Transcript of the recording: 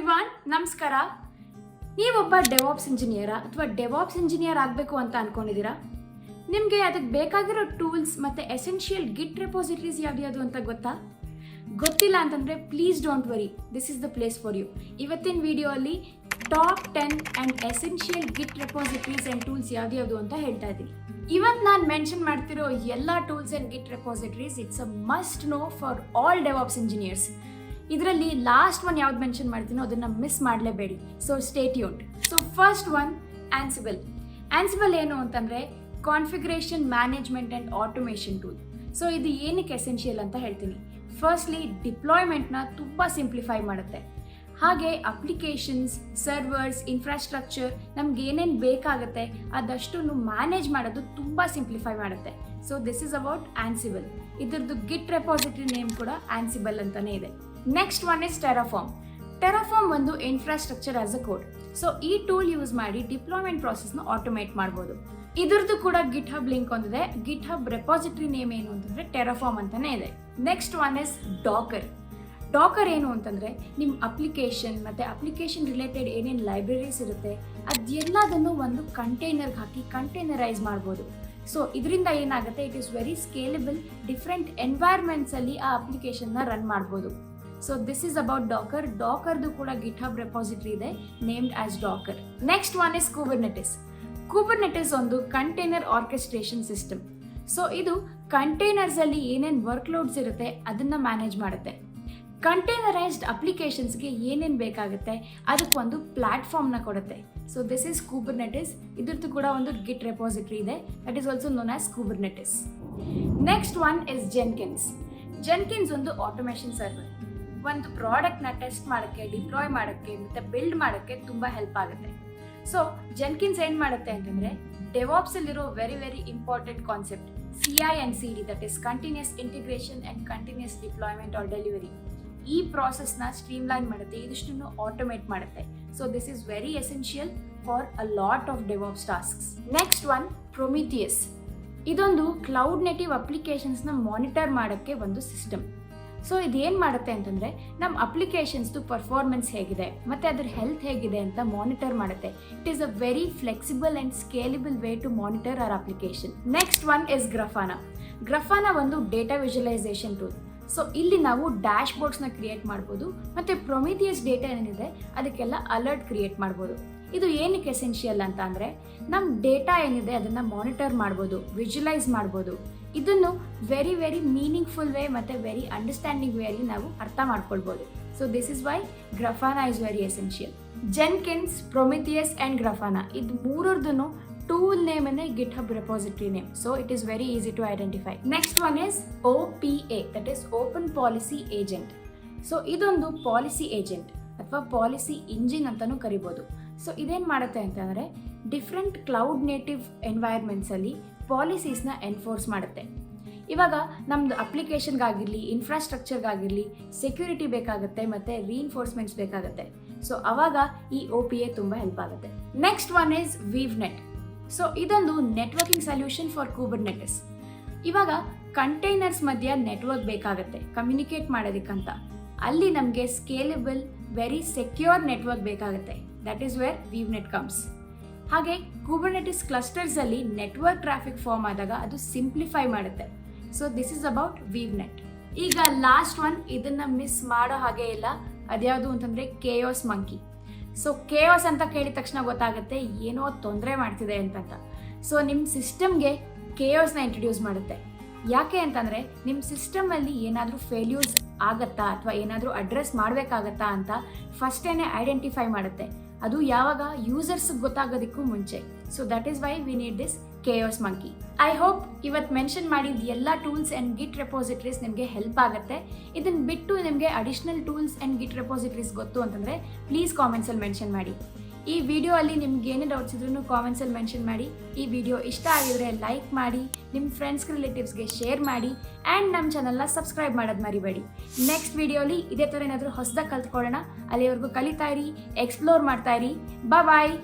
Everyone, ನಮಸ್ಕಾರ. ನೀವೊಬ್ಬ DevOps ಇಂಜಿನಿಯರಾ ಅಥವಾ ಡೆವಾಪ್ಸ್ ಇಂಜಿನಿಯರ್ ಆಗಬೇಕು ಅಂತ ಅನ್ಕೊಂಡಿದ್ದೀರಾ? ನಿಮಗೆ ಅದಕ್ಕೆ ಬೇಕಾಗಿರೋ ಟೂಲ್ಸ್ ಮತ್ತು ಎಸೆನ್ಷಿಯಲ್ ಗಿಟ್ ರೆಪಾಸಿಟರೀಸ್ ಯಾವ್ಯಾವುದು ಅಂತ ಗೊತ್ತಾ? ಗೊತ್ತಿಲ್ಲ ಅಂತಂದರೆ please don't worry. This is the place for you ಇವತ್ತಿನ ವಿಡಿಯೋ ಅಲ್ಲಿ top ten and essential git repositories and tools ಯಾವ್ದ್ಯಾವುದು ಅಂತ ಹೇಳ್ತಾ ಇದ್ದೀನಿ. ಇವತ್ತು ನಾನು ಮೆನ್ಷನ್ ಮಾಡ್ತಿರೋ ಎಲ್ಲ tools and git repositories it's a must know for all DevOps engineers ಇದರಲ್ಲಿ ಲಾಸ್ಟ್ ಒನ್ ಯಾವ್ದು ಮೆನ್ಷನ್ ಮಾಡ್ತೀನೋ ಅದನ್ನು ಮಿಸ್ ಮಾಡಲೇಬೇಡಿ. So stay ಯೂಟ್ so first one Ansible Ansible ಏನು ಅಂತಂದರೆ configuration management and automation tool so ಇದು ಏನಕ್ಕೆ ಎಸೆನ್ಷಿಯಲ್ ಅಂತ ಹೇಳ್ತೀನಿ. ಫಸ್ಟ್ಲಿ ಡಿಪ್ಲಾಯ್ಮೆಂಟ್ನ ತುಂಬ ಸಿಂಪ್ಲಿಫೈ ಮಾಡುತ್ತೆ. ಹಾಗೆ ಅಪ್ಲಿಕೇಶನ್ಸ್ ಸರ್ವರ್ಸ್ ಇನ್ಫ್ರಾಸ್ಟ್ರಕ್ಚರ್ ನಮ್ಗೆ ಏನೇನು ಬೇಕಾಗುತ್ತೆ ಅದಷ್ಟನ್ನು ಮ್ಯಾನೇಜ್ ಮಾಡೋದು ತುಂಬ ಸಿಂಪ್ಲಿಫೈ ಮಾಡುತ್ತೆ. So this is about Ansible ಇದರದ್ದು ಗಿಟ್ ರೆಪಾಸಿಟರಿ ನೇಮ್ ಕೂಡ ಆನ್ಸಿಬಲ್ ಅಂತಾನೆ ಇದೆ. Next one is Terraform Terraform ಒಂದು infrastructure as a code so ಈ ಟೂಲ್ ಯೂಸ್ ಮಾಡಿ ಡಿಪ್ಲಾಯ್ಮೆಂಟ್ ಪ್ರಾಸೆಸ್ನ ಆಟೋಮೇಟ್ ಮಾಡ್ಬೋದು. ಇದರದ್ದು ಕೂಡ ಗಿಟ್ ಹಬ್ ಲಿಂಕ್ ಒಂದಿದೆ. ಗಿಟ್ ಹಬ್ ರೆಪಾಸಿಟರಿ ನೇಮ್ ಏನು ಅಂತಂದ್ರೆ ಟೆರಾಫಾರ್ಮ್ ಅಂತಾನೆ ಇದೆ. Next one is Docker Docker ಏನು ಅಂತಂದರೆ ನಿಮ್ಮ ಅಪ್ಲಿಕೇಶನ್ ಮತ್ತು ಅಪ್ಲಿಕೇಶನ್ ರಿಲೇಟೆಡ್ ಏನೇನು ಲೈಬ್ರರೀಸ್ ಇರುತ್ತೆ ಅದೆಲ್ಲದನ್ನು ಒಂದು ಕಂಟೈನರ್ಗೆ ಹಾಕಿ ಕಂಟೈನರೈಸ್ ಮಾಡ್ಬೋದು. ಸೊ ಇದರಿಂದ ಏನಾಗುತ್ತೆ it is very scalable different ಎನ್ವೈರ್ಮೆಂಟ್ಸಲ್ಲಿ ಆ ಅಪ್ಲಿಕೇಶನ್ನ ರನ್ ಮಾಡ್ಬೋದು. So this is about Docker ಡಾಕರ್ದು ಕೂಡ ಗಿಟ್ ಹಬ್ ರೆಪಾಸಿಟ್ರಿ ಇದೆ named as Docker next one is Kubernetes Kubernetes ಒಂದು ಕಂಟೈನರ್ ಆರ್ಕೆಸ್ಟ್ರೇಷನ್ ಸಿಸ್ಟಮ್ ಸೊ ಇದು ಕಂಟೈನರ್ಸ್ ಅಲ್ಲಿ ಏನೇನು ವರ್ಕ್ಲೋಡ್ಸ್ ಇರುತ್ತೆ, ಅದನ್ನ ಮ್ಯಾನೇಜ್ ಮಾಡುತ್ತೆ. ಕಂಟೈನರೈಸ್ಡ್ ಅಪ್ಲಿಕೇಶನ್ಸ್ಗೆ ಏನೇನು ಬೇಕಾಗುತ್ತೆ ಅದಕ್ಕೊಂದು ಪ್ಲ್ಯಾಟ್ಫಾರ್ಮ್ನ ಕೊಡುತ್ತೆ. ಸೊ ದಿಸ್ ಇಸ್ ಕೂಬರ್ನೆಟಿಸ್ ಇದ್ರದ್ದು ಕೂಡ ಒಂದು ಗಿಟ್ ರೆಪಾಸಿಟ್ರಿ ಇದೆ. That is also known as Kubernetes next one is Jenkins Jenkins ಒಂದು ಆಟೋಮೇಷನ್ ಸರ್ವರ್ ಒಂದು ಪ್ರಾಡಕ್ಟ್ನ ಟೆಸ್ಟ್ ಮಾಡೋಕ್ಕೆ, ಡಿಪ್ಲಾಯ್ ಮಾಡೋಕ್ಕೆ, ಮತ್ತು ಬಿಲ್ಡ್ ಮಾಡೋಕ್ಕೆ ತುಂಬ ಹೆಲ್ಪ್ ಆಗುತ್ತೆ. ಸೊ ಜನ್ಕಿನ್ಸ್ ಏನು ಮಾಡುತ್ತೆ ಅಂತಂದರೆ ಡೆವಾಪ್ಸಲ್ಲಿರೋ very very important concept C I and C D that is continuous integration and continuous deployment or delivery ಈ ಪ್ರಾಸೆಸ್ನ ಸ್ಟ್ರೀಮ್ಲೈನ್ ಮಾಡುತ್ತೆ, ಇದಿಷ್ಟನ್ನು ಆಟೋಮೇಟ್ ಮಾಡುತ್ತೆ. So this is very essential for a lot of DevOps tasks next one Prometheus ಇದೊಂದು cloud native ಅಪ್ಲಿಕೇಶನ್ಸ್ನ monitor ಮಾಡೋಕ್ಕೆ ಒಂದು system so ಏನು ಮಾಡುತ್ತೆ ಅಂತಂದರೆ ನಮ್ಮ ಅಪ್ಲಿಕೇಶನ್ಸ್ದು ಪರ್ಫಾರ್ಮೆನ್ಸ್ ಹೇಗಿದೆ, ಮತ್ತು ಅದ್ರ ಹೆಲ್ತ್ ಹೇಗಿದೆ ಅಂತ ಮಾನಿಟರ್ ಮಾಡುತ್ತೆ. It is a very flexible and scalable way to monitor our application next one is Grafana Grafana ಒಂದು ಡೇಟಾ ವಿಜುವಲೈಸೇಷನ್ ಟೂಲ್ ಸೊ ಇಲ್ಲಿ ನಾವು ಡ್ಯಾಶ್ ಬೋರ್ಡ್ಸ್ನ ಕ್ರಿಯೇಟ್ ಮಾಡ್ಬೋದು, ಮತ್ತು ಪ್ರೊಮಿಥಿಯಸ್ ಡೇಟಾ ಏನಿದೆ, ಅದಕ್ಕೆಲ್ಲ ಅಲರ್ಟ್ ಕ್ರಿಯೇಟ್ ಮಾಡ್ಬೋದು. ಇದು ಏನಕ್ಕೆ ಎಸೆನ್ಷಿಯಲ್ ಅಂತ ಅಂದರೆ ನಮ್ಮ ಡೇಟಾ ಏನಿದೆ ಅದನ್ನು ಮಾನಿಟರ್ ಮಾಡ್ಬೋದು ವಿಜುಲೈಸ್ ಮಾಡ್ಬೋದು. ಇದನ್ನು ವೆರಿ ವೆರಿ ಮೀನಿಂಗ್ಫುಲ್ ವೇ ಮತ್ತು ವೆರಿ ಅಂಡರ್ಸ್ಟ್ಯಾಂಡಿಂಗ್ ವೇ ಅಲ್ಲಿ ನಾವು ಅರ್ಥ ಮಾಡ್ಕೊಳ್ಬೋದು. So this is why Grafana is very essential Jenkins Prometheus and Grafana ಇದು ಮೂರರದ್ದು ಟೂಲ್ ನೇಮ್ ಅಂದರೆ GitHub repository name so it is very easy to identify next one is O P A that is open policy agent so ಇದೊಂದು policy agent ಅಥವಾ policy engine ಅಂತಲೂ ಕರಿಬೋದು. So ಇದೇನು ಮಾಡುತ್ತೆ ಅಂತಂದರೆ ಡಿಫ್ರೆಂಟ್ ಕ್ಲೌಡ್ ನೇಟಿವ್ ಎನ್ವೈರ್ಮೆಂಟ್ಸಲ್ಲಿ ಪಾಲಿಸೀಸ್ನ ಎನ್ಫೋರ್ಸ್ ಮಾಡುತ್ತೆ. ಇವಾಗ ನಮ್ಮದು ಅಪ್ಲಿಕೇಶನ್ಗಾಗಿರಲಿ ಇನ್ಫ್ರಾಸ್ಟ್ರಕ್ಚರ್ಗಾಗಿರಲಿ ಸೆಕ್ಯೂರಿಟಿ ಬೇಕಾಗುತ್ತೆ ಮತ್ತು ರೀಇನ್ಫೋರ್ಸ್ಮೆಂಟ್ಸ್ ಬೇಕಾಗುತ್ತೆ. ಸೊ ಅವಾಗ ಈ ಒ ಪಿ ಎ ತುಂಬ ಹೆಲ್ಪ್ ಆಗುತ್ತೆ. Next one is Weave Net so ಇದೊಂದು ನೆಟ್ವರ್ಕಿಂಗ್ ಸೊಲ್ಯೂಷನ್ ಫಾರ್ ಕೂಬರ್ನೆಟಿಸ್ ಇವಾಗ ಕಂಟೈನರ್ಸ್ ಮಧ್ಯೆ ನೆಟ್ವರ್ಕ್ ಬೇಕಾಗುತ್ತೆ ಕಮ್ಯುನಿಕೇಟ್ ಮಾಡೋದಕ್ಕಂತ. ಅಲ್ಲಿ ನಮಗೆ ಸ್ಕೇಲೆಬಲ್ ವೆರಿ ಸೆಕ್ಯೂರ್ ನೆಟ್ವರ್ಕ್ ಬೇಕಾಗುತ್ತೆ. That is where Weave Net comes ಹಾಗೆ ಕೂಬರ್ನೆಟಿಸ್ ಕ್ಲಸ್ಟರ್ಸಲ್ಲಿ ನೆಟ್ವರ್ಕ್ ಟ್ರಾಫಿಕ್ ಫಾರ್ಮ್ ಆದಾಗ ಅದು ಸಿಂಪ್ಲಿಫೈ ಮಾಡುತ್ತೆ. So this is about Weave Net ಈಗ ಲಾಸ್ಟ್ ಒನ್ ಇದನ್ನ ಮಿಸ್ ಮಾಡೋ ಹಾಗೆ ಇಲ್ಲ. ಅದ್ಯಾವುದು ಅಂತಂದ್ರೆ ಕೇಯೋಸ್ ಮಂಕಿ ಸೊ ಕೇಯೋಸ್ ಅಂತ ಕೇಳಿದ ತಕ್ಷಣ ಗೊತ್ತಾಗುತ್ತೆ ಏನೋ ತೊಂದರೆ ಮಾಡ್ತಿದೆ ಅಂತ ಸೊ ನಿಮ್ಮ ಸಿಸ್ಟಮ್ಗೆ ಕೇಯೋಸ್ನ ಇಂಟ್ರೊಡ್ಯೂಸ್ ಮಾಡುತ್ತೆ. ಯಾಕೆ ಅಂತಂದರೆ ನಿಮ್ಮ ಸಿಸ್ಟಮಲ್ಲಿ ಏನಾದರೂ ಫೇಲ್ಯೂರ್ಸ್ ಆಗತ್ತಾ ಅಥವಾ ಏನಾದರೂ ಅಡ್ರೆಸ್ ಮಾಡಬೇಕಾಗತ್ತಾ ಅಂತ ಫಸ್ಟೇನೆ ಐಡೆಂಟಿಫೈ ಮಾಡುತ್ತೆ. ಅದು ಯಾವಾಗ ಯೂಸರ್ಸ್ ಗೊತ್ತಾಗೋದಕ್ಕೂ ಮುಂಚೆ. So that is why we need this Chaos Monkey I hope ಇವತ್ತು ಮೆನ್ಷನ್ ಮಾಡಿದ ಎಲ್ಲ ಟೂಲ್ಸ್ ಆ್ಯಂಡ್ ಗಿಟ್ ರೆಪಾಸಿಟ್ರೀಸ್ ನಿಮಗೆ ಹೆಲ್ಪ್ ಆಗುತ್ತೆ. ಇದನ್ನು ಬಿಟ್ಟು ನಿಮಗೆ additional tools and git repositories ಗೊತ್ತು ಅಂತಂದರೆ ಪ್ಲೀಸ್ ಕಾಮೆಂಟ್ಸಲ್ಲಿ ಮೆನ್ಷನ್ ಮಾಡಿ. ಈ ವಿಡಿಯೋ ಅಲ್ಲಿ ನಿಮ್ಗೆ ಏನೇ ಡೌಟ್ಸ್ ಇದ್ರೂ ಕಾಮೆಂಟ್ಸಲ್ಲಿ ಮೆನ್ಷನ್ ಮಾಡಿ. ಈ ವಿಡಿಯೋ ಇಷ್ಟ ಆಗಿದ್ರೆ ಲೈಕ್ ಮಾಡಿ ನಿಮ್ಮ ಫ್ರೆಂಡ್ಸ್ ರಿಲೇಟಿವ್ಸ್ಗೆ ಶೇರ್ ಮಾಡಿ ಆ್ಯಂಡ್ ನಮ್ಮ ಚಾನಲ್ನ ಸಬ್ಸ್ಕ್ರೈಬ್ ಮಾಡೋದು ಮರಿಬೇಡಿ. ನೆಕ್ಸ್ಟ್ ವಿಡಿಯೋಲಿ ಇದೇ ಥರ ಏನಾದರೂ ಹೊಸದಾಗಿ ಕಲ್ತ್ಕೊಳ್ಳೋಣ. ಅಲ್ಲಿವರೆಗೂ ಕಲಿತಾ ಇರಿ ಎಕ್ಸ್ಪ್ಲೋರ್ ಮಾಡ್ತಾ ಇರಿ. ಬಾಯ್